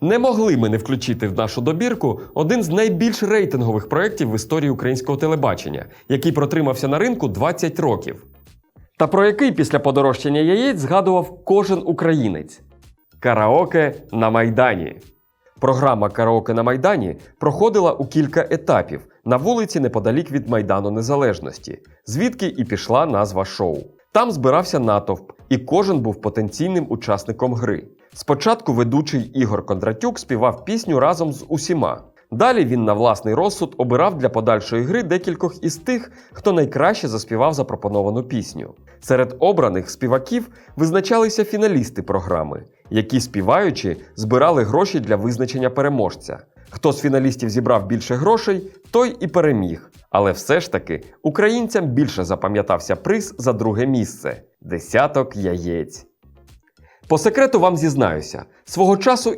Не могли ми не включити в нашу добірку один з найбільш рейтингових проєктів в історії українського телебачення, який протримався на ринку 20 років. Та про який після подорожчання яєць згадував кожен українець Караоке на Майдані. Програма Караоке на Майдані проходила у кілька етапів на вулиці неподалік від Майдану Незалежності, звідки і пішла назва шоу. Там збирався натовп, і кожен був потенційним учасником гри. Спочатку ведучий Ігор Кондратюк співав пісню разом з усіма. Далі він на власний розсуд обирав для подальшої гри декількох із тих, хто найкраще заспівав запропоновану пісню. Серед обраних співаків визначалися фіналісти програми, які співаючи збирали гроші для визначення переможця. Хто з фіналістів зібрав більше грошей, той і переміг. Але все ж таки українцям більше запам'ятався приз за друге місце десяток яєць. По секрету вам зізнаюся, свого часу